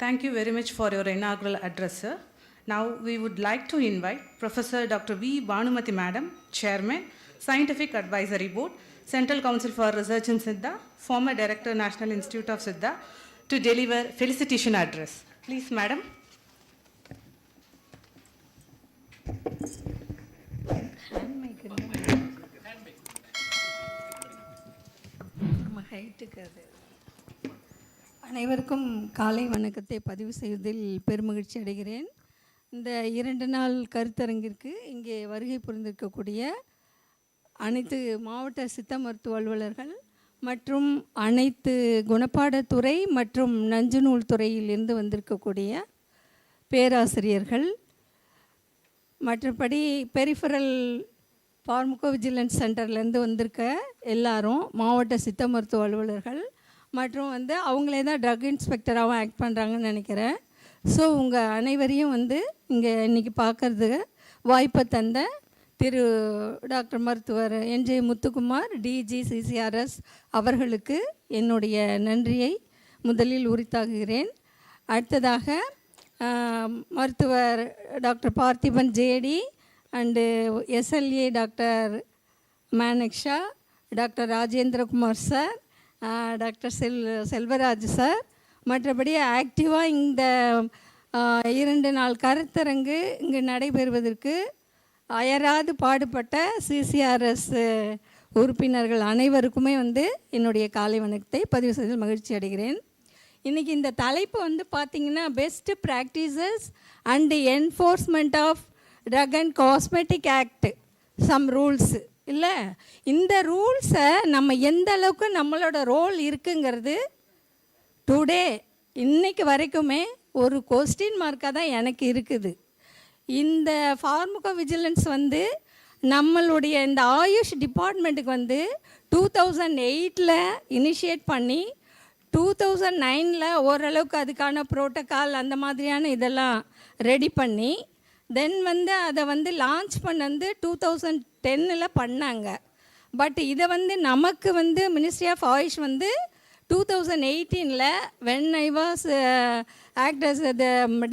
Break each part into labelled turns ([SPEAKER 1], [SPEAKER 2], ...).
[SPEAKER 1] Thank you very much for your inaugural address, sir. Now, we would like to invite Professor Dr. V. Bhanumati Madam, Chairman, Scientific Advisory Board, Central Council for Research in Siddha, former Director, National Institute of Siddha, to deliver felicitation address. Please, Madam.
[SPEAKER 2] நம்ம ஹைட்டுக்கு அது அனைவருக்கும் காலை வணக்கத்தை பதிவு செய்வதில் பெருமகிழ்ச்சி அடைகிறேன். இந்த இரண்டு நாள் கருத்தரங்கிற்கு இங்கே வருகை புரிந்திருக்கக்கூடிய அனைத்து மாவட்ட சித்த மருத்துவ அலுவலர்கள் மற்றும் அனைத்து குணப்பாடத்துறை மற்றும் நஞ்சுநூல் துறையிலிருந்து வந்திருக்கக்கூடிய பேராசிரியர்கள். மற்றபடி பெரிஃபரல் ஃபார்முகோ விஜிலன்ஸ் சென்டர்லேருந்து வந்திருக்க எல்லாரும் மாவட்ட சித்த மருத்துவ அலுவலர்கள் மற்றும் வந்து அவங்களே தான் ட்ரக் இன்ஸ்பெக்டராகவும் ஆக்ட் பண்ணுறாங்கன்னு நினைக்கிறேன். ஸோ உங்கள் அனைவரையும் வந்து இங்கே இன்றைக்கி பார்க்கறதுக்கு வாய்ப்பை தந்த திரு டாக்டர் மருத்துவர் என்ஜே முத்துக்குமார் டிஜிசிசிஆர்எஸ் அவர்களுக்கு என்னுடைய நன்றியை முதலில் உரித்தாகுகிறேன் அடுத்ததாக மருத்துவர் doctor Parthiban JD and SLA doctor Menaksha doctor Rajendrakumar sir doctor sell Selvaraj sir. மற்றபடி ஆக்டிவாக இந்த இரண்டு நாள் கருத்தரங்கு இங்கு நடைபெறுவதற்கு அயராது பாடுபட்ட சிசிஆர்எஸ் உறுப்பினர்கள் அனைவருக்குமே வந்து என்னுடைய காலை வணக்கத்தை பதிவு செய்து மகிழ்ச்சி அடைகிறேன். இன்றைக்கி இந்த தலைப்பு வந்து பார்த்திங்கன்னா best practices and enforcement of drug and cosmetic act some rules இல்லை? இந்த ரூல்ஸை நம்ம எந்த அளவுக்கு நம்மளோட ரோல் இருக்குங்கிறது டுடே இன்றைக்கு வரைக்குமே ஒரு கொஸ்டின் மார்க்காக தான் எனக்கு இருக்குது. இந்த ஃபார்முகோ விஜிலன்ஸ் வந்து நம்மளுடைய இந்த ஆயுஷ் டிபார்ட்மெண்ட்டுக்கு வந்து டூ தௌசண்ட் எயிட்டில் இனிஷியேட் பண்ணி டூ தௌசண்ட் நைனில் ஓரளவுக்கு அதுக்கான ப்ரோட்டோக்கால் அந்த மாதிரியான இதெல்லாம் ரெடி பண்ணி தென் வந்து அதை வந்து லான்ச் பண்ண வந்து டூ தௌசண்ட் டென்னில் பண்ணாங்க. பட் இதை வந்து நமக்கு வந்து மினிஸ்ட்ரி ஆஃப் ஆயுஷ் வந்து டூ தௌசண்ட் எயிட்டீனில் when I was actors the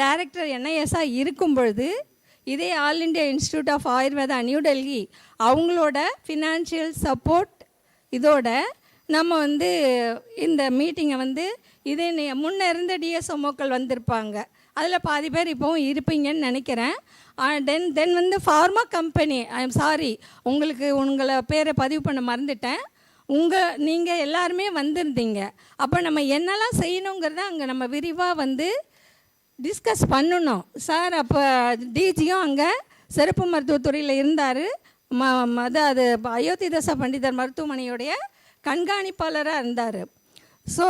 [SPEAKER 2] director என்ஐஎஸ்ஸாக இருக்கும் பொழுது இதே all India institute of Ayurveda New Delhi அவங்களோட ஃபினான்ஷியல் சப்போர்ட் இதோட நம்ம வந்து இந்த மீட்டிங்கை வந்து இதே முன்னே முன்ன இருந்த டிஎஸ்ஓமோக்கள் வந்திருப்பாங்க. அதில் பாதி பேர் இப்போவும் இருப்பீங்கன்னு நினைக்கிறேன். தென் தென் வந்து pharma company I am sorry உங்களுக்கு உங்களை பேரை பதிவு பண்ண மறந்துட்டேன். உங்கள் நீங்கள் எல்லாருமே வந்திருந்தீங்க. அப்போ நம்ம என்னெல்லாம் செய்யணுங்கிறத அங்கே நம்ம விரிவாக வந்து டிஸ்கஸ் பண்ணணும். சார் அப்போ டிஜியும் அங்கே சிறப்பு மருத்துவத்துறையில் இருந்தார். ம அது அது அயோத்திதாச பண்டிதர் மருத்துவமனையுடைய கண்காணிப்பாளராக இருந்தார். ஸோ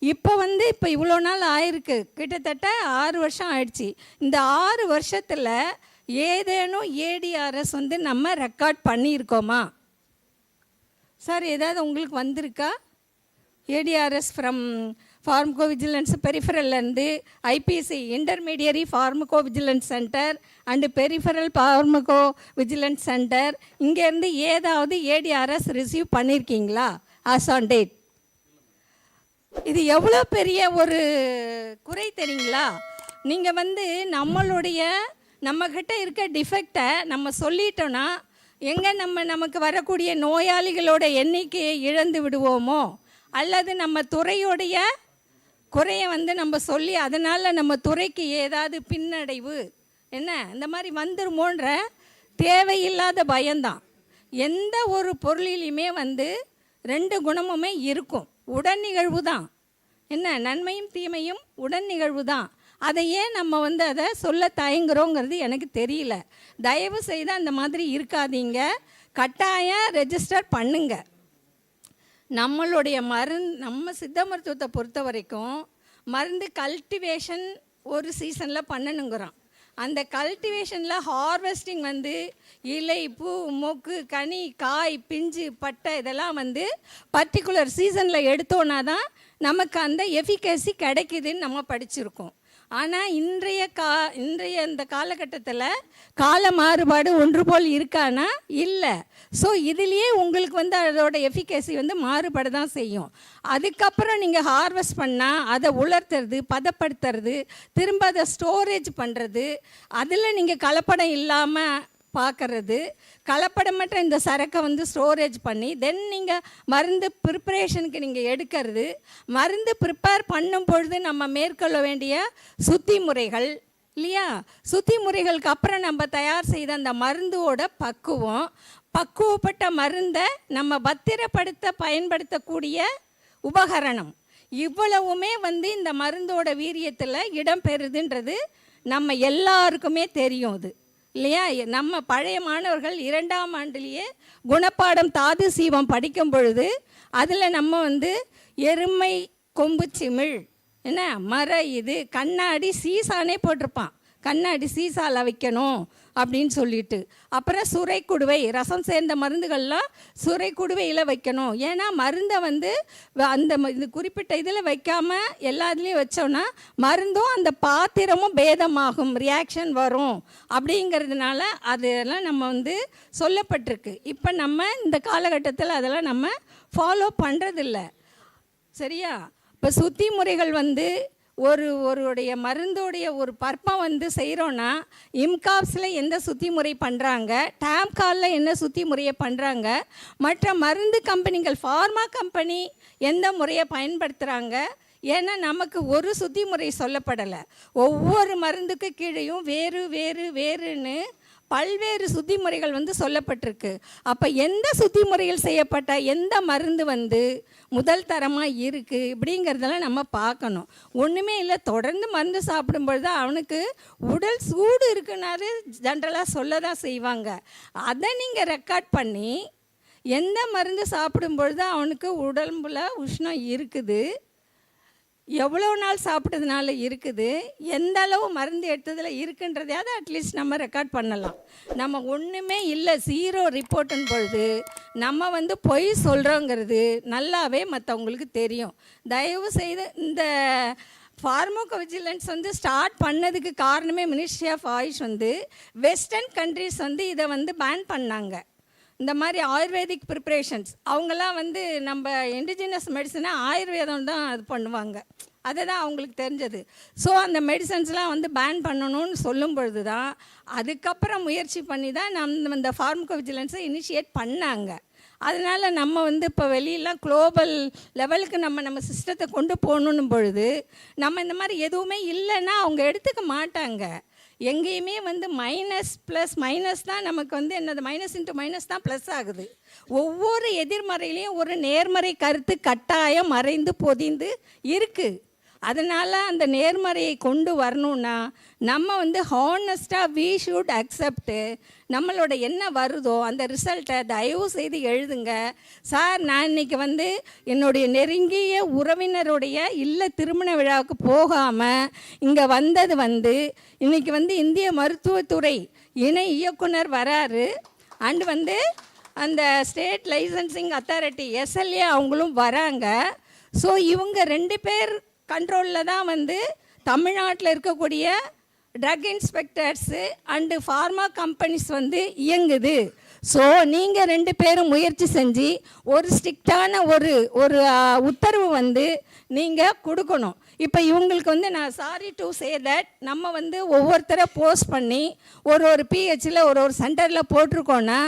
[SPEAKER 2] இப்போ வந்து இப்போ இவ்வளோ நாள் ஆயிருக்கு. கிட்டத்தட்ட ஆறு வருஷம் ஆயிடுச்சு. இந்த ஆறு வருஷத்தில் ஏதேனும் ஏடிஆர்எஸ் வந்து நம்ம ரெக்கார்ட் பண்ணியிருக்கோமா? சார் ஏதாவது உங்களுக்கு வந்திருக்கா? ADRs from pharmacovigilance பெரிஃபரல்லேருந்து IPC intermediary pharmacovigilance centre and peripheral pharmacovigilance centre. இங்கேருந்து ஏதாவது ஏடிஆர்எஸ் ரிசீவ் பண்ணியிருக்கீங்களா? ஆஸ் ஆன் டேட் இது எவ்வளோ பெரிய ஒரு குறை தெரியுங்களா? நீங்கள் வந்து நம்மளுடைய நம்மக்கிட்ட இருக்க டிஃபெக்டை நம்ம சொல்லிட்டோன்னா எங்கே நம்ம நமக்கு வரக்கூடிய நோயாளிகளோட எண்ணிக்கையை இழந்து விடுவோமோ? அல்லது நம்ம துறையுடைய குறையை வந்து நம்ம சொல்லி அதனால் நம்ம துறைக்கு ஏதாவது பின்னடைவு? என்ன? இந்த மாதிரி வந்துருமோன்ற தேவையில்லாத பயம்தான். எந்த ஒரு பொருளிலையுமே வந்து ரெண்டு குணமுமே இருக்கும். உடன் நிகழ்வு தான் என்ன நன்மையும் தீமையும் உடன் நிகழ்வு தான் அதை ஏன் நம்ம வந்து அதை சொல்ல தயங்குறோங்கிறது எனக்கு தெரியல. தயவு செய்து அந்த மாதிரி இருக்காதீங்க. கட்டாயம் ரெஜிஸ்டர் பண்ணுங்க. நம்மளுடைய மருந்து நம்ம சித்த மருத்துவத்தை பொறுத்த வரைக்கும் மருந்து கல்டிவேஷன் ஒரு சீசனில் பண்ணணுங்கிறோம். அந்த கல்டிவேஷனில் ஹார்வெஸ்டிங் வந்து இலை பூ மொக்கு கனி காய் பிஞ்சு பட்டை இதெல்லாம் வந்து பர்டிகுலர் சீசனில் எடுத்தோன்னா தான் நமக்கு அந்த எஃபிகசி கிடைக்குதுன்னு நம்ம படிச்சிருக்கோம். ஆனால் இன்றைய கா இன்றைய இந்த காலகட்டத்தில் கால மாறுபாடு ஒன்று போல் இருக்கானா? இல்லை. ஸோ இதுலேயே உங்களுக்கு வந்து அதோட எஃபிகசி வந்து மாறுபட தான் செய்யும். அதுக்கப்புறம் நீங்கள் ஹார்வெஸ்ட் பண்ணால் அதை உலர்த்துறது பதப்படுத்துறது திரும்ப அதை ஸ்டோரேஜ் பண்ணுறது அதில் நீங்கள் கலப்படம் இல்லாமல் பார்க்கறது. கலப்படமற்ற இந்த சரக்கை வந்து ஸ்டோரேஜ் பண்ணி தென் நீங்கள் மருந்து ப்ரிப்பரேஷனுக்கு நீங்கள் எடுக்கிறது. மருந்து ப்ரிப்பேர் பண்ணும் பொழுது நம்ம மேற்கொள்ள வேண்டிய சுத்தி முறைகள் இல்லையா? சுத்தி முறைகளுக்கு அப்புறம் நம்ம தயார் செய்த அந்த மருந்தோட பக்குவம் பக்குவப்பட்ட மருந்தை நம்ம பத்திரப்படுத்த பயன்படுத்தக்கூடிய உபகரணம். இவ்வளவுமே வந்து இந்த மருந்தோட வீரியத்தில் இடம் பெறுதுன்றது நம்ம எல்லாருக்குமே தெரியும் அது. இல்லையா? நம்ம பழைய மாணவர்கள் இரண்டாம் ஆண்டுலேயே குணப்பாடம் தாது சீவம் படிக்கும் பொழுது அதில் நம்ம வந்து எருமை கொம்பு சிமிழ் என்ன? மர இது கண்ணாடி சீசானே போட்டிருப்பான். கண்ணாடி சீசால வைக்கணும். அப்படின்னு சொல்லிட்டு. அப்புறம் சுரை குடுவை ரசம் சேர்ந்த மருந்துகள்லாம் சுரை குடுவையில் வைக்கணும். ஏன்னா மருந்தை வந்து வ- அந்த ம- இது குறிப்பிட்ட இதில் வைக்காமல் எல்லா இதுலேயும் வச்சோன்னா மருந்தும் அந்த பாத்திரமும் பேதமாகும் ரியாக்ஷன் வரும். அப்படிங்கிறதுனால அதெல்லாம் நம்ம வந்து சொல்லப்பட்டிருக்கு. இப்போ நம்ம இந்த காலகட்டத்தில் அதெல்லாம் நம்ம ஃபாலோ பண்ணுறதில்ல சரியா? இப்போ சுத்தி முறைகள் வந்து ஒரு ஒருடைய மருந்தோடைய ஒரு பற்பம் வந்து செய்கிறோன்னா இம்காப்ஸில் எந்த சுத்தி முறை பண்ணுறாங்க டேம்காலில் என்ன சுத்தி முறையை பண்ணுறாங்க மற்ற மருந்து கம்பெனிகள் ஃபார்மா கம்பெனி எந்த முறையை பயன்படுத்துகிறாங்க ஏன்னா நமக்கு ஒரு சுத்தி முறை சொல்லப்படலை. ஒவ்வொரு மருந்துக்கு கீழேயும் வேறு வேறு வேறுன்னு பல்வேறு சுத்தி முறைகள் வந்து சொல்லப்பட்டிருக்கு. அப்போ எந்த சுத்தி முறையில் செய்யப்பட்ட எந்த மருந்து வந்து முதல் தரமாக இருக்குது இப்படிங்கிறதெல்லாம் நம்ம பார்க்கணும். ஒன்றுமே இல்லை தொடர்ந்து மருந்து சாப்பிடும்பொழுது அவனுக்கு உடல் சூடு இருக்குனாரு ஜென்ரலாக சொல்ல தான் செய்வாங்க. அதை நீங்கள் ரெக்கார்ட் பண்ணி எந்த மருந்து சாப்பிடும்பொழுது அவனுக்கு உடம்புல உஷ்ணம் இருக்குது. எவ்வளோ நாள் சாப்பிட்டதுனால இருக்குது? எந்த அளவு மருந்து எடுத்ததில் இருக்குன்றதையாவது அட்லீஸ்ட் நம்ம ரெக்கார்ட் பண்ணலாம். நம்ம ஒன்றுமே இல்லை ஜீரோ ரிப்போர்ட்டுன்னு பொழுது நம்ம வந்து பொய் சொல்கிறோங்கிறது நல்லாவே மற்றவங்களுக்கு தெரியும். தயவு செய்து இந்த ஃபார்மோகோ விஜிலன்ஸ் வந்து ஸ்டார்ட் பண்ணதுக்கு காரணமே மினிஸ்ட்ரி ஆஃப் ஆயுஷ் வந்து வெஸ்டர்ன் கண்ட்ரிஸ் வந்து இதை வந்து பேன் பண்ணாங்க. இந்த மாதிரி ஆயுர்வேதிக் ப்ரிப்ரேஷன்ஸ் அவங்கெல்லாம் வந்து நம்ம இண்டிஜினஸ் மெடிசனை ஆயுர்வேதம் தான் இது பண்ணுவாங்க. அதுதான் அவங்களுக்கு தெரிஞ்சது. ஸோ அந்த மெடிசன்ஸ்லாம் வந்து பேன் பண்ணணும்னு சொல்லும் பொழுது தான் அதுக்கப்புறம் முயற்சி பண்ணி தான் நம்ம இந்த ஃபார்மகோ விஜிலன்ஸை இனிஷியேட் பண்ணாங்க. அதனால் நம்ம வந்து இப்போ வெளியெல்லாம் குளோபல் லெவலுக்கு நம்ம நம்ம சிஸ்டத்தை கொண்டு போகணும் பொழுது நம்ம இந்த மாதிரி எதுவுமே இல்லைன்னா அவங்க எடுத்துக்க மாட்டாங்க. எங்கேயுமே வந்து மைனஸ் ப்ளஸ் மைனஸ் தான் நமக்கு வந்து என்னது? மைனஸ் இன்ட்டு மைனஸ் தான் ப்ளஸ் ஆகுது. ஒவ்வொரு எதிர்மறையிலையும் ஒரு நேர்மறை கருத்து கட்டாயம் மறைந்து பொதிந்து இருக்குது அதனால் அந்த நேர்மறையை கொண்டு வரணும்னா நம்ம வந்து ஹானஸ்டாக வி ஷுட் அக்செப்ட்டு நம்மளோட என்ன வருதோ அந்த ரிசல்ட்டை தயவு செய்து எழுதுங்க. சார் நான் இன்னைக்கு வந்து என்னுடைய நெருங்கிய உறவினருடைய இல்லை திருமண விழாவுக்கு போகாமல் இங்கே வந்தது வந்து இன்றைக்கி வந்து இந்திய மருத்துவத்துறை இணை இயக்குனர் வராரு. அண்டு வந்து அந்த ஸ்டேட் லைசன்சிங் அத்தாரிட்டி எஸ்எல்ஏ அவங்களும் வராங்க. ஸோ இவங்க ரெண்டு பேர் கண்ட்ரோலில் தான் வந்து தமிழ்நாட்டில் இருக்கக்கூடிய drug inspectors and pharma companies வந்து இயங்குது. ஸோ நீங்கள் ரெண்டு பேரும் முயற்சி செஞ்சு ஒரு ஸ்ட்ரிக்டான ஒரு ஒரு உத்தரவு வந்து நீங்கள் கொடுக்கணும். இப்போ இவங்களுக்கு வந்து நான் சாரி டு சே தட் நம்ம வந்து ஒவ்வொருத்தரை போஸ்ட் பண்ணி ஒரு ஒரு பிஹெச்சில் ஒரு ஒரு சென்டரில் போட்டிருக்கோன்னா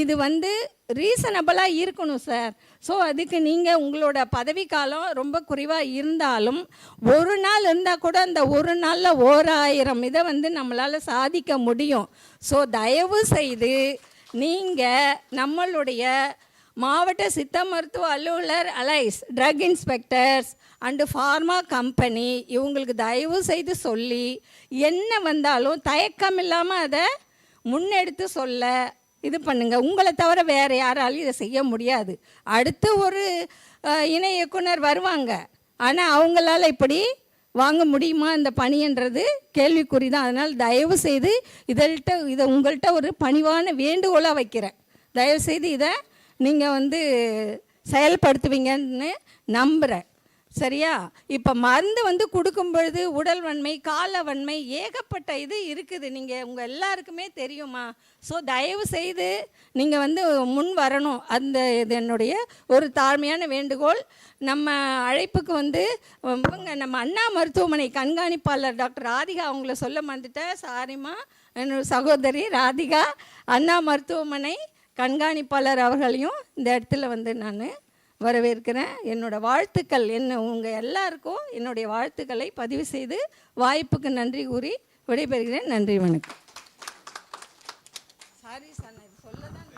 [SPEAKER 2] இது வந்து ரீசனபிளாக இருக்கணும் சார் ஸோ அதுக்கு நீங்கள் உங்களோட பதவிக்காலம் காலம் ரொம்ப குறைவாக இருந்தாலும் ஒரு நாள் இருந்தால் கூட அந்த ஒரு நாளில் ஓராயிரம் இதை வந்து நம்மளால் சாதிக்க முடியும். ஸோ தயவு செய்து நீங்கள் நம்மளுடைய மாவட்ட சித்த மருத்துவ அலுவலர் alias drug inspectors and pharma company இவங்களுக்கு தயவு செய்து சொல்லி என்ன வந்தாலும் தயக்கம் இல்லாமல் அதை முன்னெடுத்து சொல்ல இது பண்ணுங்கள் உங்களை தவிர வேறு யாராலையும் இதை செய்ய முடியாது. அடுத்து ஒரு இணை இயக்குனர் வருவாங்க. ஆனால் அவங்களால இப்படி வாங்க முடியுமா இந்த பணின்றது கேள்விக்குறி தான். அதனால் தயவு செய்து இதழ்கிட்ட இதை உங்கள்கிட்ட ஒரு பணிவான வேண்டுகோளாக வைக்கிறேன். தயவு செய்து இதை நீங்கள் வந்து செயல்படுத்துவீங்கன்னு நம்புகிறேன் சரியா? இப்போ மருந்து வந்து கொடுக்கும் பொழுது உடல் வன்மை கால வன்மை ஏகப்பட்ட இது இருக்குது. நீங்கள் உங்கள் எல்லாருக்குமே தெரியுமா? ஸோ தயவு செய்து நீங்கள் வந்து முன் வரணும். அந்த இது என்னுடைய ஒரு தாழ்மையான வேண்டுகோள். நம்ம அழைப்புக்கு வந்து இவங்க நம்ம அண்ணா மருத்துவமனை கண்காணிப்பாளர் டாக்டர் ராதிகா அவங்கள சொல்ல மறந்துட்டேன். சாரிம்மா. என்னோட சகோதரி ராதிகா அண்ணா மருத்துவமனை கண்காணிப்பாளர் அவர்களையும் இந்த இடத்துல வந்து நான் வரவேற்கிறேன். என்னோட வாழ்த்துக்கள் என்ன உங்கள் எல்லாருக்கும் என்னுடைய வாழ்த்துக்களை பதிவு செய்து வாய்ப்புக்கு நன்றி கூறி விடைபெறுகிறேன். நன்றி வணக்கம். சாரி சார் நான் இது சொல்ல தான்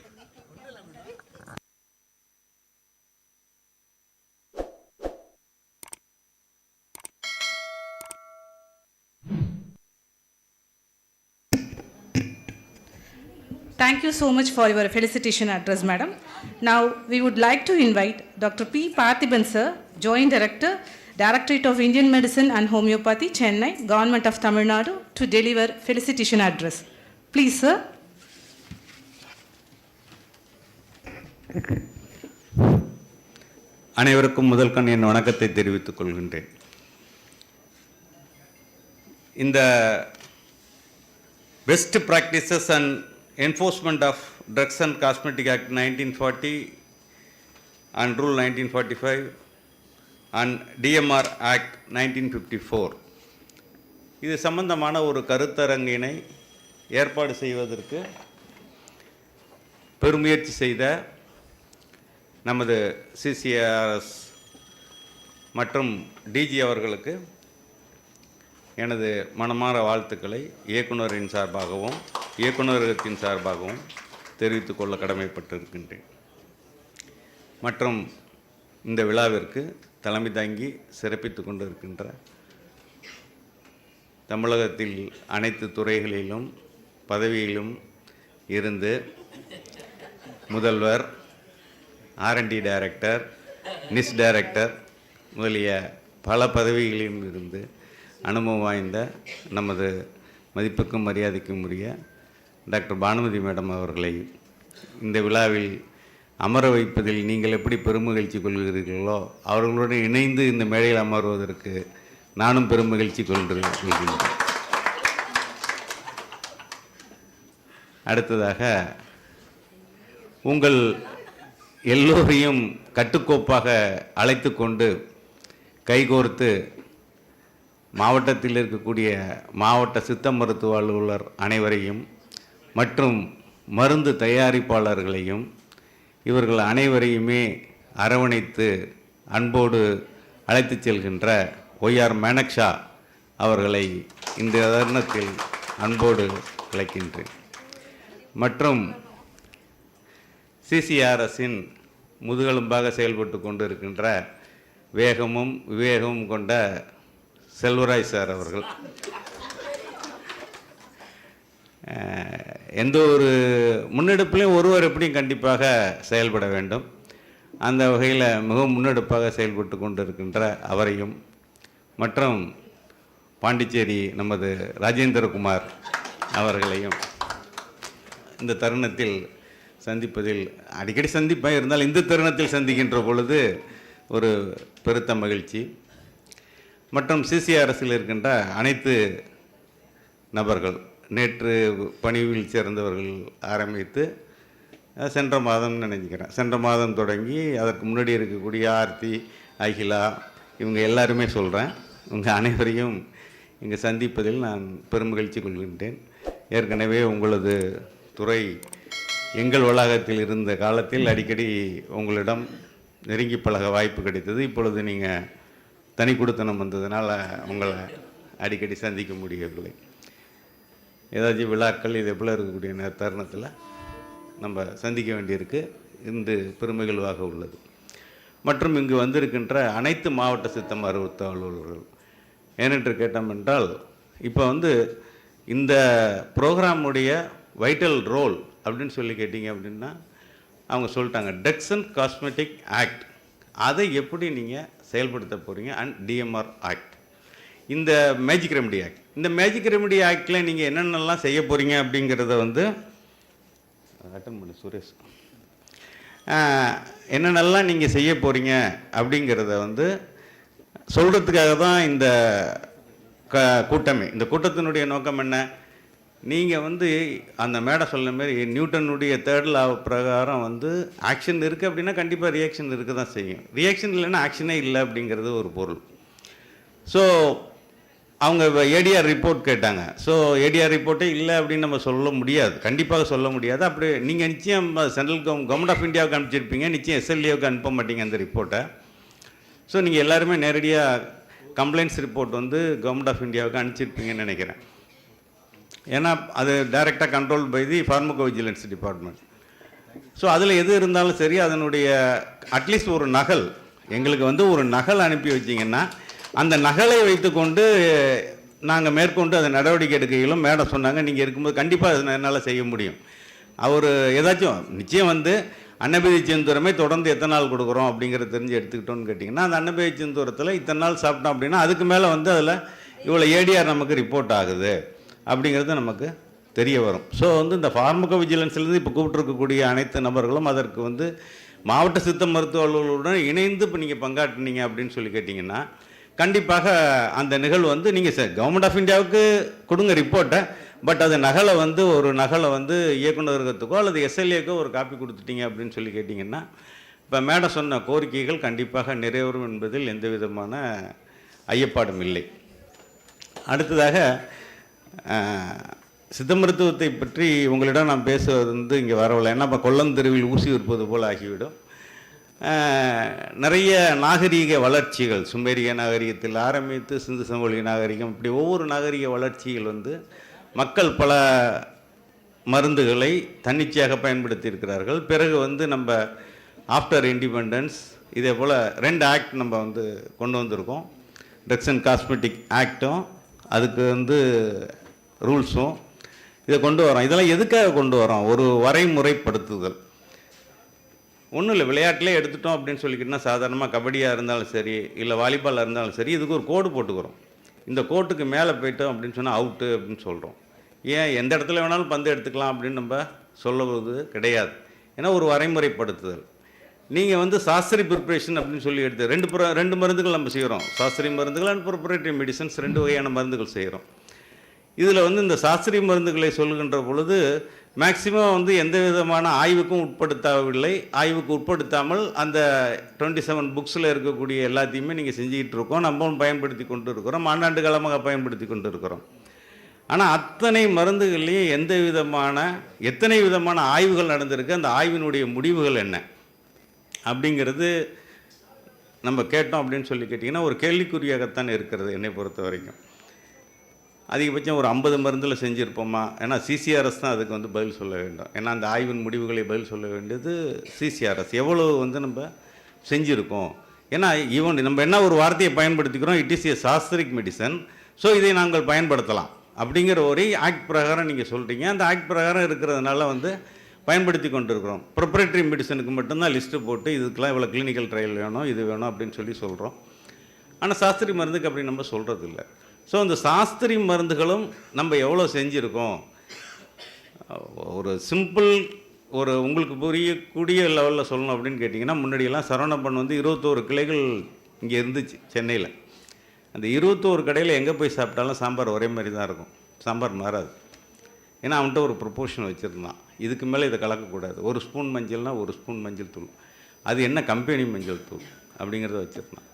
[SPEAKER 1] Thank you so much for your felicitation address, madam. Now, we would like to invite Dr. P. Parthiban, sir, Joint Director, Directorate of Indian Medicine and Homeopathy, Chennai, Government of Tamil Nadu, to deliver felicitation address. Please, sir.
[SPEAKER 3] அனைவருக்கும் முதல் கண் என் வணக்கத்தை தெரிவித்துக் கொள்கின்றேன் இந்த best practices and enforcement of drugs and cosmetic act nineteen forty and rule nineteen forty five and DMR act nineteen fifty four இது சம்பந்தமான ஒரு கருத்தரங்கினை ஏற்பாடு செய்வதற்கு பெருமுயற்சி செய்த நமது சிசிஆர்எஸ் மற்றும் டிஜி அவர்களுக்கு எனது மனமார வாழ்த்துக்களை இயக்குனரின் சார்பாகவும் இயக்குநரகத்தின் சார்பாகவும் தெரிவித்துக்கொள்ள கடமைப்பட்டிருக்கின்றேன். மற்றும் இந்த விழாவிற்கு தலைமை தாங்கி சிறப்பித்துக் கொண்டிருக்கின்ற தமிழகத்தில் அனைத்து துறைகளிலும் பதவியிலும் இருந்து முதல்வர் ஆர்என்டி டைரக்டர் நிஸ் டைரக்டர் முதலிய பல பதவிகளிலும் இருந்து அனுபவம் வாய்ந்த நமது மதிப்புக்கும் மரியாதைக்கும் உரிய டாக்டர் பானுமதி மேடம் அவர்களை இந்த விழாவில் அமர வைப்பதில் நீங்கள் எப்படி பெருமகிழ்ச்சி கொள்கிறீர்களோ அவர்களுடன் இணைந்து இந்த மேடையில் அமர்வதற்கு நானும் பெருமகிழ்ச்சி கொள்கிறேன் அடுத்ததாக உங்கள் எல்லோரையும் கட்டுக்கோப்பாக அழைத்து கொண்டு கைகோர்த்து மாவட்டத்தில் இருக்கக்கூடிய மாவட்ட சித்த மருத்துவ அலுவலர் அனைவரையும் மற்றும் மருந்து தயாரிப்பாளர்களையும் இவர்கள் அனைவரையுமே அரவணைத்து அன்போடு அழைத்துச் செல்கின்ற ஒய்ஆர் மேனக்ஷா அவர்களை இந்த தருணத்தில் அன்போடு அழைக்கின்றேன். மற்றும் சிசிஆர்எஸின் முதுகெலும்பாக செயல்பட்டு கொண்டு இருக்கின்ற வேகமும் விவேகமும் கொண்ட செல்வராய் சார் அவர்கள். எந்த ஒரு முன்னெடுப்புலையும் ஒருவர் எப்படியும் கண்டிப்பாக செயல்பட வேண்டும். அந்த வகையில் மிகவும் முன்னெடுப்பாக செயல்பட்டு கொண்டு இருக்கின்ற அவரையும் மற்றும் பாண்டிச்சேரி நமது ராஜேந்திரகுமார் அவர்களையும் இந்த தருணத்தில் சந்திப்பதில் அடிக்கடி சந்திப்பேன் இருந்தால் இந்த தருணத்தில் சந்திக்கின்ற பொழுது ஒரு பெருத்த மகிழ்ச்சி. மற்றும் சிசிஆர்எஸில் இருக்கின்ற அனைத்து நபர்கள் நேற்று பணிவில் சேர்ந்தவர்கள் ஆரம்பித்து சென்ற மாதம் நினைக்கிறேன் சென்ற மாதம் தொடங்கி அதற்கு முன்னாடி இருக்கக்கூடிய ஆர்த்தி அகிலா இவங்க எல்லாருமே சொல்கிறேன் உங்கள் அனைவரையும் இங்கே சந்திப்பதில் நான் பெருமகிழ்ச்சி கொள்கின்றேன். ஏற்கனவே உங்களது துறை எங்கள் வளாகத்தில் இருந்த காலத்தில் அடிக்கடி உங்களிடம் நெருங்கி பழக வாய்ப்பு கிடைத்தது. இப்பொழுது நீங்கள் தனி கொடுத்தனம் வந்ததுனால உங்களை அடிக்கடி சந்திக்க முடியவில்லை. ஏதாச்சும் விழாக்கள் இது போல் இருக்கக்கூடிய தருணத்தில் நம்ம சந்திக்க வேண்டியிருக்கு. இன்று பெருமகிழ்வாக உள்ளது. மற்றும் இங்கு வந்திருக்கின்ற அனைத்து மாவட்ட சித்த மருத்துவ அலுவலர்கள் ஏனென்று கேட்டோம் என்றால் இப்போ வந்து இந்த ப்ரோக்ராமுடைய வைட்டல் ரோல் அப்படின்னு சொல்லி கேட்டிங்க அப்படின்னா அவங்க சொல்லிட்டாங்க ட்ரக்ஸ் அண்ட் காஸ்மெட்டிக் ஆக்ட் அதை எப்படி நீங்கள் செயல்படுத்த போகிறீங்க அண்ட் டிஎம்ஆர் ஆக்ட் இந்த மேஜிக் ரெமடி ஆக்ட் இந்த மேஜிக் ரெமெடி ஆக்டில் நீங்கள் என்னென்னலாம் செய்ய போகிறீங்க அப்படிங்கிறத வந்து அட்டன் பண்ணு சுரேஷ். என்னென்னலாம் நீங்கள் செய்ய போகிறீங்க அப்படிங்கிறத வந்து சொல்கிறதுக்காக தான் இந்த க கூட்டமே. இந்த கூட்டத்தினுடைய நோக்கம் என்ன? நீங்கள் வந்து அந்த மேடை சொன்ன மாதிரி நியூட்டனுடைய தேர்ட் லா பிரகாரம் வந்து ஆக்ஷன் இருக்குது அப்படின்னா கண்டிப்பாக ரியாக்ஷன் இருக்க தான் செய்யும். ரியாக்ஷன் இல்லைன்னா ஆக்ஷனே இல்லை அப்படிங்கிறது ஒரு பொருள். ஸோ அவங்க ஏடிஆர் ரிப்போர்ட் கேட்டாங்க. ஸோ ஏடிஆர் ரிப்போர்ட்டே இல்லை அப்படின்னு நம்ம சொல்ல முடியாது. கண்டிப்பாக சொல்ல முடியாது. அப்படி நீங்கள் நிச்சயம் சென்ட்ரல் கவர்மெண்ட் ஆஃப் இந்தியாவுக்கு அனுப்பிச்சிருப்பீங்க. நிச்சயம் எஸ்எல்ஏவுக்கு அனுப்ப மாட்டீங்க அந்த ரிப்போர்ட்டை ஸோ நீங்கள் எல்லாருமே நேரடியாக கம்ப்ளைண்ட்ஸ் ரிப்போர்ட் வந்து கவர்மெண்ட் ஆஃப் இந்தியாவுக்கு அனுப்பிச்சிருப்பீங்கன்னு நினைக்கிறேன். ஏன்னா அது டைரெக்டாக control by the pharmacovigilance department so அதில் எது இருந்தாலும் சரி அதனுடைய அட்லீஸ்ட் ஒரு நகல் எங்களுக்கு வந்து ஒரு நகல் அனுப்பி வச்சிங்கன்னா அந்த நகலை வைத்துக்கொண்டு நாங்கள் மேற்கொண்டு அதை நடவடிக்கை எடுக்கையிலும் மேடம் சொன்னாங்க நீங்கள் இருக்கும்போது கண்டிப்பாக அதை என்னால் செய்ய முடியும். அவர் ஏதாச்சும் நிச்சயம் வந்து அன்னபதி செந்தூரமே தொடர்ந்து எத்தனை நாள் கொடுக்குறோம் அப்படிங்கிறத தெரிஞ்சு எடுத்துக்கிட்டோன்னு கேட்டிங்கன்னா அந்த அன்னபதி செந்தூரத்தில் இத்தனை நாள் சாப்பிட்டோம் அப்படின்னா அதுக்கு மேலே வந்து அதில் இவ்வளோ ஏடிஆர் நமக்கு ரிப்போர்ட் ஆகுது அப்படிங்கிறது நமக்கு தெரிய வரும். ஸோ வந்து இந்த ஃபார்மகோ விஜிலன்ஸ்லேருந்து இப்போ கூப்பிட்டுருக்கக்கூடிய அனைத்து நபர்களும் அதற்கு வந்து மாவட்ட சித்த மருத்துவ இணைந்து இப்போ நீங்கள் பங்காற்றினீங்க அப்படின்னு சொல்லி கேட்டிங்கன்னா கண்டிப்பாக அந்த நிகழ்வு வந்து நீங்கள் சார் கவர்மெண்ட் ஆஃப் இந்தியாவுக்கு கொடுங்க ரிப்போர்ட்டை பட் அது நகலை வந்து ஒரு நகலை வந்து இயக்குநரகத்துக்கோ அல்லது எஸ்எல்ஏக்கோ ஒரு காப்பி கொடுத்துட்டீங்க அப்படின்னு சொல்லி கேட்டிங்கன்னா இப்போ மேடம் சொன்ன கோரிக்கைகள் கண்டிப்பாக நிறைவேறும் என்பதில் எந்த விதமான ஐயப்பாடும் இல்லை. அடுத்ததாக சித்த மருத்துவத்தை பற்றி உங்களிடம் நான் பேசுவது வந்து இங்கே வரவில்லை. ஏன்னா இப்போ கொல்லம் தெருவில் ஊசி விற்பது போல் ஆகிவிடும். நிறைய நாகரீக வளர்ச்சிகள் சுமேரிய நாகரிகத்தில் ஆரம்பித்து சிந்து சமவெளி நாகரிகம் இப்படி ஒவ்வொரு நாகரிக வளர்ச்சிகள் வந்து மக்கள் பல மருந்துகளை தன்னிச்சையாக பயன்படுத்தி இருக்கிறார்கள் பிறகு வந்து நம்ம ஆஃப்டர் இண்டிபெண்டன்ஸ் இதே போல் ரெண்டு ஆக்ட் நம்ம வந்து கொண்டு வந்திருக்கோம். ட்ரக்ஸ் அண்ட் காஸ்மெட்டிக் ஆக்டும் அதுக்கு வந்து ரூல்ஸும் இதை கொண்டு வரோம் இதெல்லாம் எதுக்காக கொண்டு வரோம் ஒரு வரைமுறைப்படுத்துதல். ஒன்றும் இல்லை விளையாட்டிலே எடுத்துட்டோம் அப்படின்னு சொல்லிக்கிட்டோம்னா சாதாரணமாக கபடியாக இருந்தாலும் சரி இல்லை வாலிபாலாக இருந்தாலும் சரி இதுக்கு ஒரு கோடு போட்டுக்கிறோம். இந்த கோட்டுக்கு மேலே போயிட்டோம் அப்படின்னு சொன்னால் அவுட்டு அப்படின்னு சொல்கிறோம் ஏன்? எந்த இடத்துல வேணாலும் பந்து எடுத்துக்கலாம் அப்படின்னு நம்ம சொல்லுவது கிடையாது. ஏன்னா ஒரு வரைமுறைப்படுத்துதல். நீங்கள் வந்து சாஸ்திரி ப்ரிப்ரேஷன் அப்படின்னு சொல்லி எடுத்து ரெண்டு புற ரெண்டு மருந்துகள் நம்ம செய்கிறோம் சாஸ்திரி மருந்துகள் அண்ட் ப்ரிப்பரேட்டரி மெடிசன்ஸ் ரெண்டு வகையான மருந்துகள் செய்கிறோம் இதில் வந்து இந்த சாஸ்திரி மருந்துகளை சொல்லுகின்ற பொழுது மேக்சிமம் வந்து எந்த விதமான ஆய்வுக்கும் உட்படுத்தவில்லை. ஆய்வுக்கு உட்படுத்தாமல் அந்த டுவெண்ட்டி செவன் புக்ஸில் இருக்கக்கூடிய எல்லாத்தையுமே நீங்கள் செஞ்சுக்கிட்டு இருக்கோம் நம்மளும் பயன்படுத்தி கொண்டு இருக்கிறோம் ஆண்டாண்டு காலமாக பயன்படுத்தி கொண்டு இருக்கிறோம் ஆனால் அத்தனை மருந்துகள்லையும் எந்த விதமான எத்தனை விதமான ஆய்வுகள் நடந்திருக்கு? அந்த ஆய்வினுடைய முடிவுகள் என்ன? அப்படிங்கிறது நம்ம கேட்டோம் அப்படின்னு சொல்லி கேட்டிங்கன்னா ஒரு கேள்விக்குறியாகத்தான் இருக்கிறது என்னை பொறுத்த வரைக்கும் அதிகபட்சம் ஒரு ஐம்பது மருந்தில் செஞ்சுருப்போமா? ஏன்னா சிசிஆர்எஸ் தான் அதுக்கு வந்து பதில் சொல்ல வேண்டும். ஏன்னா அந்த ஆய்வின் முடிவுகளை பதில் சொல்ல வேண்டியது சிசிஆர்எஸ். எவ்வளோ வந்து நம்ம செஞ்சுருக்கோம்? ஏன்னா ஈவன் நம்ம என்ன ஒரு வார்த்தையை பயன்படுத்திக்கிறோம்? It is a shastric medicine so இதை நாங்கள் பயன்படுத்தலாம். அப்படிங்கிற ஒரு ஆக்ட் பிரகாரம் நீங்கள் சொல்கிறீங்க அந்த ஆக்ட் பிரகாரம் இருக்கிறதுனால வந்து பயன்படுத்தி கொண்டு இருக்கிறோம் ப்ரிப்பரேட்டரி மெடிசனுக்கு மட்டும்தான் லிஸ்ட்டு போட்டு இதுக்கெல்லாம் இவ்வளோ கிளினிக்கல் ட்ரையல் வேணும் இது வேணும் அப்படின்னு சொல்லி சொல்கிறோம் ஆனால் சாஸ்திரி மருந்துக்கு அப்படி நம்ம சொல்கிறது இல்லை ஸோ இந்த சாஸ்திரி மருந்துகளும் நம்ம எவ்வளோ செஞ்சுருக்கோம்? ஒரு சிம்பிள் ஒரு உங்களுக்கு புரியக்கூடிய லெவலில் சொல்லணும் அப்படின்னு கேட்டிங்கன்னா முன்னாடியெல்லாம் சரவணப்பன் வந்து இருபத்தோரு கிளைகள் இங்கே இருந்துச்சு சென்னையில். அந்த இருபத்தோரு கடையில் எங்கே போய் சாப்பிட்டாலும் சாம்பார் ஒரே மாதிரி தான் இருக்கும். சாம்பார் மாறாது. ஏன்னா அவன்கிட்ட ஒரு ப்ரொப்போர்ஷன் வச்சுருந்தான். இதுக்கு மேலே இதை கலக்கக்கூடாது. ஒரு ஸ்பூன் மஞ்சள்னால் ஒரு ஸ்பூன் மஞ்சள் தூள். அது என்ன கம்பெனி மஞ்சள் தூள் அப்படிங்கிறத வச்சுருந்தான்.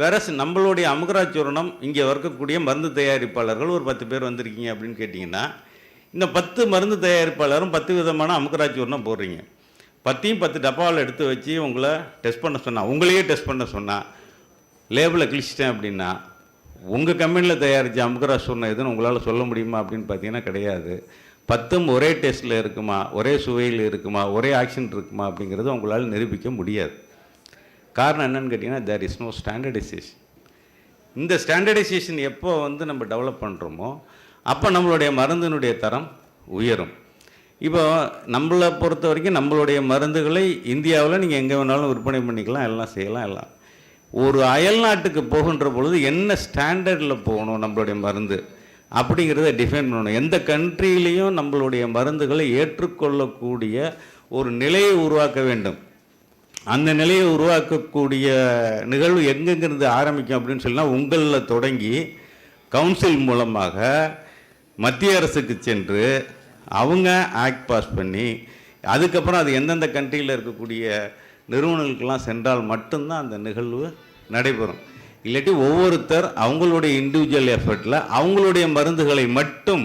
[SPEAKER 3] வேற நம்மளுடைய அமுகராச்சூரணம் இங்கே இருக்கக்கூடிய மருந்து தயாரிப்பாளர்கள் ஒரு பத்து பேர் வந்திருக்கீங்க அப்படின்னு கேட்டிங்கன்னா இந்த பத்து மருந்து தயாரிப்பாளரும் பத்து விதமான அமுகராச்சூரணம் போடுறீங்க. பத்தையும் பத்து டப்பாவில் எடுத்து வச்சு உங்களை டெஸ்ட் பண்ண சொன்னா உங்களையே டெஸ்ட் பண்ண சொன்னா லேபிளை கிழிச்சிட்டேன் அப்படின்னா உங்கள் கம்பெனியில் தயாரித்த அமுகராசூர்ணம் எதுன்னு உங்களால் சொல்ல முடியுமா அப்படின்னு பார்த்தீங்கன்னா கிடையாது. பத்தும் ஒரே டேஸ்ட்டில் இருக்குமா ஒரே சுவையில் இருக்குமா ஒரே ஆக்ஷன் இருக்குமா அப்படிங்கிறது உங்களால் நிரூபிக்க முடியாது. காரணம் என்னென்னு கேட்டிங்கன்னா தேர் இஸ் நோ ஸ்டாண்டர்டைசேஷன் இந்த ஸ்டாண்டர்டைசேஷன் எப்போ வந்து நம்ம டெவலப் பண்ணுறோமோ அப்போ நம்மளுடைய மருந்தினுடைய தரம் உயரும். இப்போ நம்மளை பொறுத்த வரைக்கும் நம்மளுடைய மருந்துகளை இந்தியாவில் நீங்கள் எங்கே வேணாலும் விற்பனை பண்ணிக்கலாம் எல்லாம் செய்யலாம் எல்லாம். ஒரு அயல் நாட்டுக்கு போகின்ற பொழுது என்ன ஸ்டாண்டர்டில் போகணும் நம்மளுடைய மருந்து அப்படிங்கிறத டிஃபைன் பண்ணணும். எந்த கண்ட்ரியிலையும் நம்மளுடைய மருந்துகளை ஏற்றுக்கொள்ளக்கூடிய ஒரு நிலையை உருவாக்க வேண்டும். அந்த நிலையை உருவாக்கக்கூடிய நிகழ்வு எங்கெங்கிருந்து ஆரம்பிக்கும் அப்படின்னு சொன்னால் உங்களில் தொடங்கி கவுன்சில் மூலமாக மத்திய அரசுக்கு சென்று அவங்க ஆக்ட் பாஸ் பண்ணி அதுக்கப்புறம் அது எந்தெந்த கண்ட்ரியில் இருக்கக்கூடிய நிறுவனங்களுக்கெல்லாம் சென்றால் மட்டும்தான் அந்த நிகழ்வு நடைபெறும். இல்லாட்டி ஒவ்வொருத்தர் அவங்களுடைய இண்டிவிஜுவல் எஃபர்ட்டில் அவங்களுடைய மருந்துகளை மட்டும்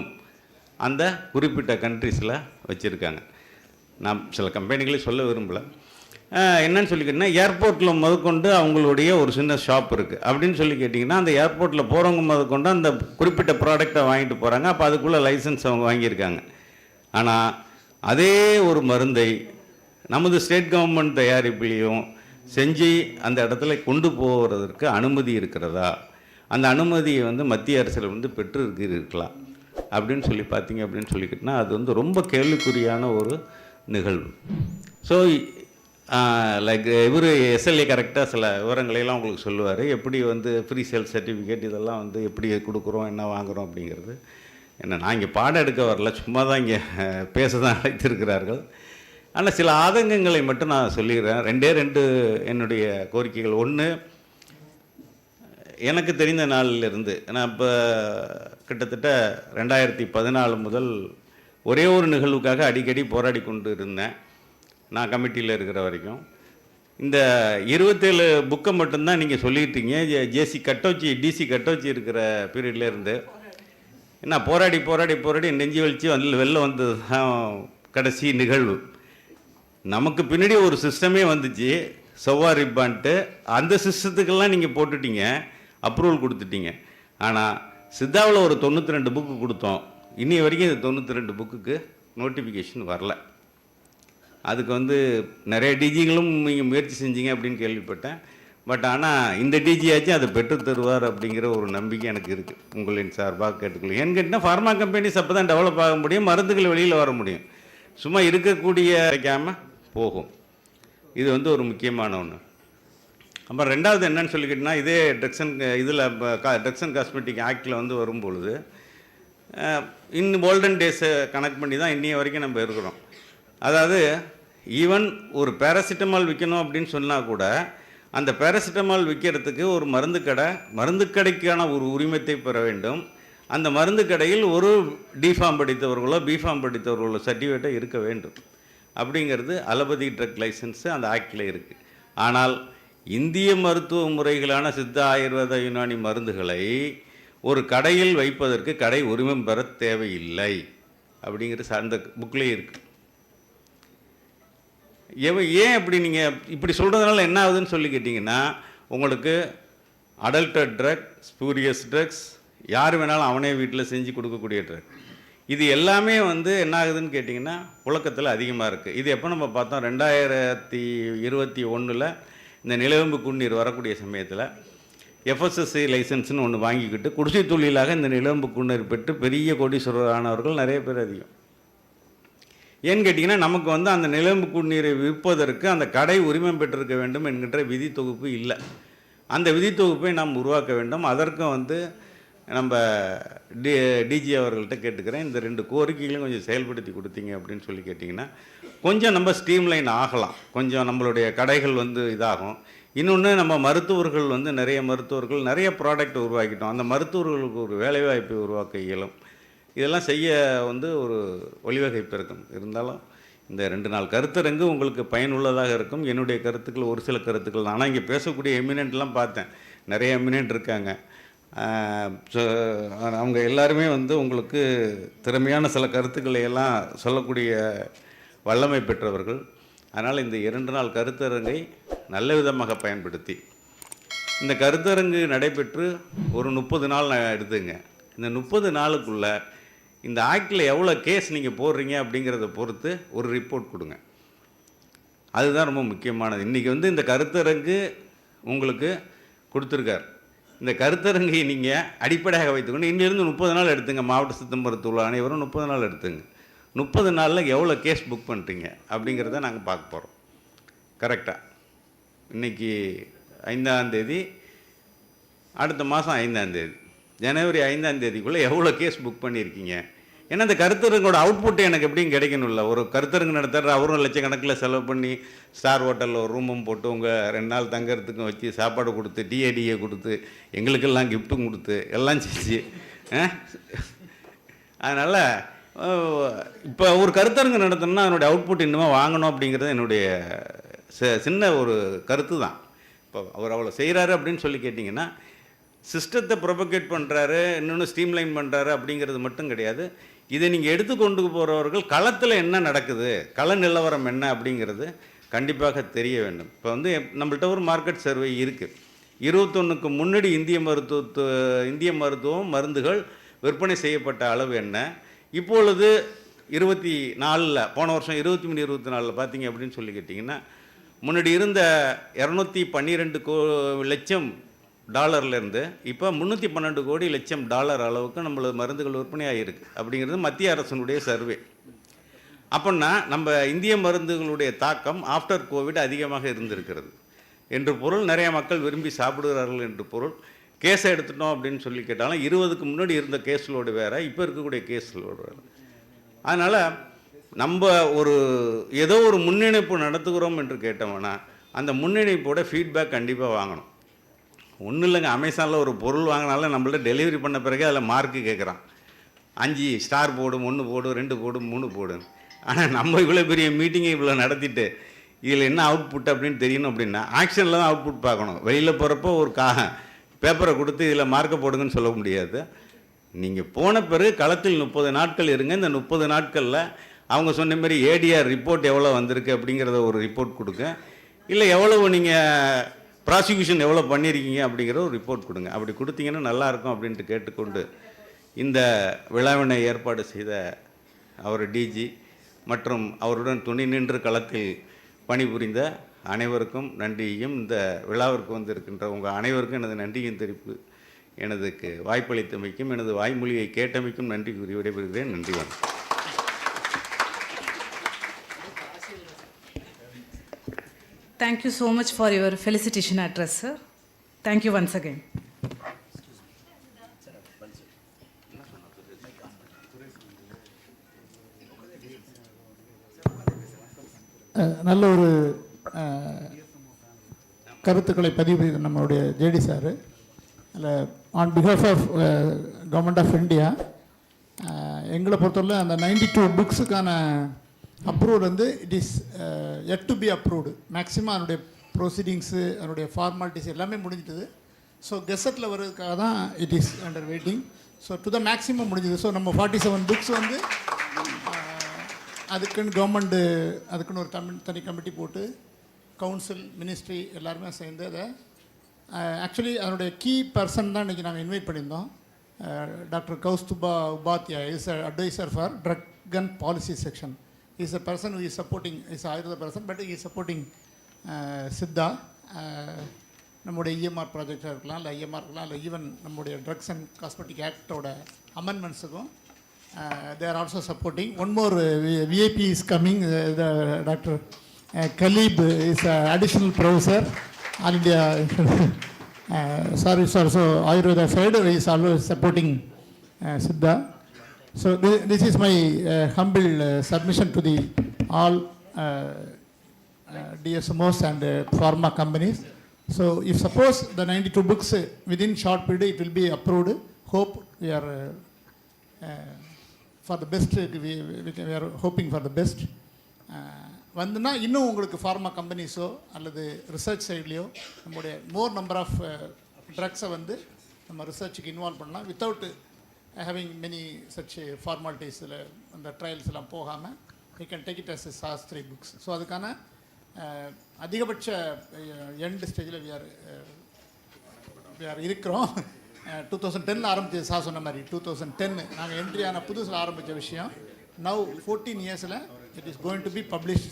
[SPEAKER 3] அந்த குறிப்பிட்ட கண்ட்ரீஸில் வச்சுருக்காங்க. நான் சில கம்பெனிகளை சொல்ல விரும்பலை. என்னன்னு சொல்லி கேட்டிங்கன்னா ஏர்போர்ட்டில் முதற்கொண்டு அவங்களுடைய ஒரு சின்ன ஷாப் இருக்குது அப்படின்னு சொல்லி கேட்டிங்கன்னா அந்த ஏர்போர்ட்டில் போகிறவங்க முதற்கொண்டு அந்த குறிப்பிட்ட ப்ராடக்டை வாங்கிட்டு போகிறாங்க அப்போ அதுக்குள்ளே லைசன்ஸ் அவங்க வாங்கியிருக்காங்க. ஆனால் அதே ஒரு மருந்தை நமது ஸ்டேட் கவர்மெண்ட் தயாரிப்பிலையும் செஞ்சு அந்த இடத்துல கொண்டு போகிறதற்கு அனுமதி இருக்கிறதா? அந்த அனுமதியை வந்து மத்திய அரசில் வந்து பெற்று இருக்கிறீர்களா அப்படின்னு சொல்லி பார்த்தீங்க அப்படின்னு சொல்லிக்கிட்டோன்னா அது வந்து ரொம்ப கேள்விக்குறியான ஒரு நிகழ்வு. ஸோ லைக் இவர் எஸ்எல்ஏ கரெக்டாக சில விவரங்களையெல்லாம் உங்களுக்கு சொல்லுவார். எப்படி வந்து ஃப்ரீ சேல் சர்டிஃபிகேட் இதெல்லாம் வந்து எப்படி கொடுக்குறோம் என்ன வாங்குகிறோம் அப்படிங்கிறது. என்ன நான் இங்கே பாடம் எடுக்க வரல சும்மா தான் இங்கே பேச தான் அழைத்திருக்கிறார்கள். ஆனால் சில ஆதங்கங்களை மட்டும் நான் சொல்லிடுறேன் ரெண்டே ரெண்டு என்னுடைய கோரிக்கைகள். ஒன்று எனக்கு தெரிந்த நாளிலிருந்து நான் இப்போ கிட்டத்தட்ட ரெண்டாயிரத்தி பதினாலு முதல் ஒரே ஒரு நிகழ்வுக்காக அடிக்கடி போராடி கொண்டு இருந்தேன். நான் கமிட்டியில் இருக்கிற வரைக்கும். இந்த இருபத்தேழு புக்கை மட்டும்தான் நீங்கள் சொல்லிட்டீங்க. ஜேசி கட்டோச்சி டிசி கட்டோச்சி இருக்கிற பீரியட்லேருந்து என்ன போராடி போராடி போராடி நெஞ்சு வலிச்சு வந்து வெளில வந்தது தான் கடைசி நிகழ்வு. நமக்கு பின்னாடி ஒரு சிஸ்டமே வந்துச்சு. செவ்வா ரிப்பான்ட்டு. அந்த சிஸ்டத்துக்கெல்லாம் நீங்கள் போட்டுட்டீங்க. அப்ரூவல் கொடுத்துட்டீங்க. ஆனால் சித்தாவில் ஒரு தொண்ணூற்றி ரெண்டு புக்கு கொடுத்தோம். இன்னி வரைக்கும் இந்த தொண்ணூற்றி ரெண்டு புக்குக்கு நோட்டிஃபிகேஷன் வரல. அதுக்கு வந்து நிறைய டிஜிகளும் நீங்கள் முயற்சி செஞ்சீங்க அப்படின்னு கேள்விப்பட்டேன். பட் ஆனால் இந்த டிஜியாச்சும் அதை பெற்று தருவார் அப்படிங்கிற ஒரு நம்பிக்கை எனக்கு இருக்குது உங்களின் சார்பாக கேட்டுக்கொள்ள ஏன்னு கேட்டிங்கன்னா ஃபார்மா கம்பெனிஸ் அப்போ தான் டெவலப் ஆக முடியும் மருந்துகள் வெளியில் வர முடியும். சும்மா இருக்கக்கூடிய கிடைக்காம போகும். இது வந்து ஒரு முக்கியமான ஒன்று அப்புறம் ரெண்டாவது என்னன்னு சொல்லிக்கிட்டோன்னா இதே ட்ரக்ஸ் அண்ட் இதில் ட்ரக்ஸ் அண்ட் காஸ்மெட்டிக் ஆக்டில் வந்து வரும்பொழுது இன்னும் ஓல்டன் டேஸை கனெக்ட் பண்ணி தான் இன்னைய வரைக்கும் நம்ம இருக்கிறோம். அதாவது ஈவன் ஒரு பேராசிட்டமால் விற்கணும் அப்படின்னு சொன்னால் கூட அந்த பேராசிட்டமால் விற்கிறதுக்கு ஒரு மருந்து கடை மருந்து கடைக்கான ஒரு உரிமத்தை பெற வேண்டும். அந்த மருந்து கடையில் ஒரு டிஃபார்ம் படித்தவர்களோ பிஃபார்ம் படித்தவர்களோ சர்டிஃபிகேட்டோ இருக்க வேண்டும். அப்படிங்கிறது அலபதி ட்ரக் லைசன்ஸு அந்த ஆக்டில் இருக்குது ஆனால் இந்திய மருத்துவ முறைகளான சித்த ஆயுர்வேத யுனானி மருந்துகளை ஒரு கடையில் வைப்பதற்கு கடை உரிமம் பெற தேவையில்லை. அப்படிங்கிறது அந்த புக்லேயே இருக்குது எவ ஏன் இப்படி நீங்கள் இப்படி சொல்கிறதுனால என்ன ஆகுதுன்னு சொல்லி கேட்டிங்கன்னா உங்களுக்கு அடல்டட் ட்ரக் ஸ்பூரியஸ் ட்ரக்ஸ் யார் வேணாலும் அவனே வீட்டில் செஞ்சு கொடுக்கக்கூடிய ட்ரக் இது எல்லாமே வந்து என்ன ஆகுதுன்னு கேட்டிங்கன்னா புழக்கத்தில் அதிகமாக இருக்குது இது எப்போ நம்ம பார்த்தோம்? ரெண்டாயிரத்தி இருபத்தி ஒன்றில் இந்த நிலவேம்பு குடிநீர் வரக்கூடிய சமயத்தில் எஃப்எஸ்எஸ்சி லைசன்ஸ்னு ஒன்று வாங்கிக்கிட்டு குடிசை தொழிலாக இந்த நிலவேம்பு குண்ணீர் பெற்று பெரிய கோடீஸ்வரர் ஆனவர்கள் நிறைய பேர் அதிகம். ஏன்னு கேட்டிங்கன்னா நமக்கு வந்து அந்த நிலம்பு குடிநீரை விற்பதற்கு அந்த கடை உரிமம் பெற்றிருக்க வேண்டும் என்கின்ற விதி தொகுப்பு இல்லை. அந்த விதி தொகுப்பை நாம் உருவாக்க வேண்டும். அதற்கும் வந்து நம்ம டி டிஜி அவர்கள்ட்ட கேட்டுக்கிறேன். இந்த ரெண்டு கோரிக்கைகளையும் கொஞ்சம் செயல்படுத்தி கொடுத்தீங்க அப்படின்னு சொல்லி கேட்டிங்கன்னா கொஞ்சம் நம்ம ஸ்ட்ரீம்லைன் ஆகலாம். கொஞ்சம் நம்மளுடைய கடைகள் வந்து இதாகும். இன்னொன்று நம்ம மருத்துவர்கள் வந்து நிறைய மருத்துவர்கள் நிறைய ப்ராடக்ட் உருவாக்கிட்டோம். அந்த மருத்துவர்களுக்கு ஒரு வேலைவாய்ப்பை உருவாக்க இயலும். இதெல்லாம் செய்ய வந்து ஒரு வழிவகை பிறக்கும் இருந்தாலும் இந்த ரெண்டு நாள் கருத்தரங்கு உங்களுக்கு பயனுள்ளதாக இருக்கும். என்னுடைய கருத்துக்கள் ஒரு சில கருத்துக்கள் தான். ஆனால் இங்கே பேசக்கூடிய எமினென்ட்லாம் பார்த்தேன். நிறைய எமினென்ட் இருக்காங்க. அவங்க எல்லாருமே வந்து உங்களுக்கு திறமையான சில கருத்துக்களை எல்லாம் சொல்லக்கூடிய வல்லமை பெற்றவர்கள். அதனால் இந்த இரண்டு நாள் கருத்தரங்கை நல்ல விதமாக பயன்படுத்தி. இந்த கருத்தரங்கு நடைபெற்று ஒரு முப்பது நாள் நான் எடுத்துங்க. இந்த முப்பது நாளுக்குள்ளே இந்த ஆக்டில் எவ்வளோ கேஸ் நீங்கள் போடுறீங்க அப்படிங்கிறத பொறுத்து ஒரு ரிப்போர்ட் கொடுங்க. அதுதான் ரொம்ப முக்கியமானது. இன்றைக்கி வந்து இந்த கருத்தரங்கு உங்களுக்கு கொடுத்துருக்கார். இந்த கருத்தரங்கை நீங்கள் அடிப்படையாக வைத்துக்கொண்டு இன்னிலிருந்து முப்பது நாள் எடுத்துங்க. மாவட்ட சித்த மருத்துவ அனைவரும் முப்பது நாள் எடுத்துங்க. முப்பது நாளில் எவ்வளோ கேஸ் புக் பண்ணுறீங்க அப்படிங்கிறத நாங்கள் பார்க்க போகிறோம் கரெக்டாக இன்றைக்கி ஐந்தாம் தேதி அடுத்த மாதம் ஐந்தாம் தேதி. ஜனவரி ஐந்தாம் தேதிக்குள்ளே எவ்வளோ கேஸ் புக் பண்ணியிருக்கீங்க? ஏன்னா அந்த கருத்தரங்கோட அவுட்புட் எனக்கு எப்படியும் கிடைக்கணும்ல. ஒரு கருத்தரங்கு நடத்துகிற அவரும் லட்சக்கணக்கில் செலவு பண்ணி ஸ்டார் ஹோட்டலில் ஒரு ரூமும் போட்டு உங்கள் ரெண்டு நாள் தங்கறதுக்கும் வச்சு சாப்பாடு கொடுத்து டிஏடிஏ கொடுத்து எங்களுக்கெல்லாம் கிஃப்ட்டும் கொடுத்து எல்லாம் செஞ்சு அதனால் இப்போ ஒரு கருத்தரங்கு நடத்தணும்னா அதனுடைய அவுட்புட் இன்னுமே வாங்கணும் அப்படிங்கிறது என்னுடைய ச சின்ன ஒரு கருத்து தான் இப்போ அவர் அவ்வளோ செய்கிறாரு அப்படின்னு சொல்லி கேட்டிங்கன்னா சிஸ்டத்தை ப்ரொபகேட் பண்ணுறாரு இன்னொன்று ஸ்ட்ரீம்லைன் பண்ணுறாரு அப்படிங்கிறது மட்டும் கிடையாது. இதை நீங்கள் எடுத்து கொண்டு போகிறவர்கள் களத்தில் என்ன நடக்குது கள நிலவரம் என்ன அப்படிங்கிறது கண்டிப்பாக தெரிய வேண்டும். இப்போ வந்து நம்மள்கிட்ட நம்மள்ட்ட ஒரு மார்க்கெட் சர்வே இருக்குது இருபத்தொன்னுக்கு முன்னாடி இந்திய மருத்துவத்து இந்திய மருத்துவம் மருந்துகள் விற்பனை செய்யப்பட்ட அளவு என்ன? இப்பொழுது இருபத்தி நாலில் போன வருஷம் இருபத்தி மூணு இருபத்தி நாலில் பார்த்தீங்க அப்படின்னு சொல்லி கேட்டிங்கன்னா முன்னாடி இருந்த இரநூத்தி பன்னிரெண்டு கோ லட்சம் டாலர்லேருந்து இப்போ முந்நூற்றி பன்னெண்டு கோடி லட்சம் டாலர் அளவுக்கு நம்மளது மருந்துகள் விற்பனை ஆகியிருக்கு அப்படிங்கிறது மத்திய அரசினுடைய சர்வே. அப்படின்னா நம்ம இந்திய மருந்துகளுடைய தாக்கம் ஆஃப்டர் கோவிட் அதிகமாக இருந்திருக்கிறது. என்று பொருள் நிறைய மக்கள் விரும்பி சாப்பிடுகிறார்கள் என்று பொருள். கேஸை எடுத்துட்டோம் அப்படின்னு சொல்லி கேட்டாலும் இருபதுக்கு முன்னாடி இருந்த கேஸ்களோடு வேறு இப்போ இருக்கக்கூடிய கேஸ்களோடு வேறு. அதனால் நம்ம ஒரு ஏதோ ஒரு முன்னிணைப்பு நடத்துகிறோம் என்று கேட்டோம்னா அந்த முன்னிணைப்போட ஃபீட்பேக் கண்டிப்பாக வாங்கணும். ஒன்றும் இல்லைங்க அமேசானில் ஒரு பொருள் வாங்கினாலும் நம்மள்ட்ட டெலிவரி பண்ண பிறகு அதில் மார்க்கு கேட்குறான் அஞ்சு ஸ்டார் போடும் ஒன்று போடும் ரெண்டு போடும் மூணு போடும். ஆனால் நம்ம இவ்வளோ பெரிய மீட்டிங்கை இவ்வளோ நடத்திட்டு இதில் என்ன அவுட்புட் அப்படின்னு தெரியணும் அப்படின்னா ஆக்ஷனில் தான் அவுட்புட் பார்க்கணும். வெளியில் போகிறப்போ ஒரு கா பேப்பரை கொடுத்து இதில் மார்க்கை போடுங்கன்னு சொல்ல முடியாது. நீங்கள் போன பிறகு களத்தில் முப்பது நாட்கள் இருங்க. இந்த முப்பது நாட்களில் அவங்க சொன்ன மாதிரி ஏடிஆர் ரிப்போர்ட் எவ்வளோ வந்திருக்கு அப்படிங்கிறத ஒரு ரிப்போர்ட் கொடுங்க. இல்லை எவ்வளவு நீங்கள் ப்ராசிக்யூஷன் எவ்வளோ பண்ணியிருக்கீங்க அப்படிங்கிற ஒரு ரிப்போர்ட் கொடுங்க. அப்படி கொடுத்தீங்கன்னா நல்லாயிருக்கும் அப்படின்ட்டு கேட்டுக்கொண்டு இந்த விழாவினை ஏற்பாடு செய்த அவர் டிஜி மற்றும் அவருடன் துணி நின்று களத்தில் பணிபுரிந்த அனைவருக்கும் நன்றியையும் இந்த விழாவிற்கு வந்திருக்கின்ற உங்கள் அனைவருக்கும் எனது நன்றியும் தெரிவிப்பு. எனதுக்கு வாய்ப்பளித்தமைக்கும் எனது வாய்மொழியை கேட்டமைக்கும் நன்றி கூறி விடைபெறுகிறேன். நன்றி வணக்கம்.
[SPEAKER 1] Thank you so much for your felicitation address, sir. Thank you once again.
[SPEAKER 4] Uh, நல்ல ஒரு uh, கருத்துக்களை பதிவு செய்த நம்மளுடைய ஜேடி சார் அதில் on behalf of government of India எங்களை பொறுத்தவரை அந்த நைன்டி டூ புக்ஸுக்கான அப்ரூவல் வந்து it is yet to be approved maximum அதனுடைய ப்ரொசீடிங்ஸு அதனுடைய ஃபார்மாலிட்டிஸ் எல்லாமே முடிஞ்சிட்டது. ஸோ கெசட்டில் வர்றதுக்காக தான் it is under waiting so to the maximum முடிஞ்சது. ஸோ நம்ம ஃபார்ட்டி செவன் புக்ஸ் வந்து uh, அதுக்குன்னு கவர்மெண்ட்டு அதுக்குன்னு ஒரு தமிழ் தனி கமிட்டி போட்டு கவுன்சில் மினிஸ்ட்ரி எல்லாருமே சேர்ந்து அதை uh, ஆக்சுவலி அதனுடைய கீ பர்சன் தான் இன்றைக்கி நாங்கள் இன்வைட் பண்ணியிருந்தோம். Uh, doctor Kaustubha Upadhya is advisor for drug con policy section is a person is supporting is Ayurveda person but is supporting Siddha ah, நம்முடைய EMR ப்ராஜெக்டாக இருக்கலாம் இல்லை ஐஎம்ஆர் இருக்கலாம் இல்லை ஈவன் நம்முடைய ட்ரக்ஸ் அண்ட் காஸ்மெட்டிக் ஆக்டோட அமெண்ட்மெண்ட்ஸுக்கும் they are also supporting one more VIP is coming doctor Khaleeb is additional professor all India sorry sir so Ayurveda side is always supporting Siddha So th this is my uh, humble uh, submission to the all uh, uh, DSMOs and uh, pharma companies. So if suppose the 92 books uh, within short period it will be approved, hope we are uh, uh, for the best, uh, we, we, we are hoping for the best. வந்துன்னா இன்னும் உங்களுக்கு pharma கம்பெனிஸோ அல்லது research சைட்லேயோ நம்முடைய more number of ட்ரக்ஸை வந்து நம்ம ரிசர்ச்சுக்கு involve பண்ணலாம் without having many such ஃபார்மாலிட்டிஸில் அந்த ட்ரையல்ஸ் எல்லாம் போகாமல் you can take it as a Shastri books so அதுக்கான அதிகபட்ச எண்டு ஸ்டேஜில் விஆர் விஆர் இருக்கிறோம். டூ தௌசண்ட் டென்னில் ஆரம்பிச்சது சா சொன்ன மாதிரி. டூ தௌசண்ட் டென்னு நாங்கள் என்ட்ரி ஆன புதுசில் ஆரம்பித்த விஷயம். நவ் ஃபோர்டீன் இயர்ஸில் it is going to be publish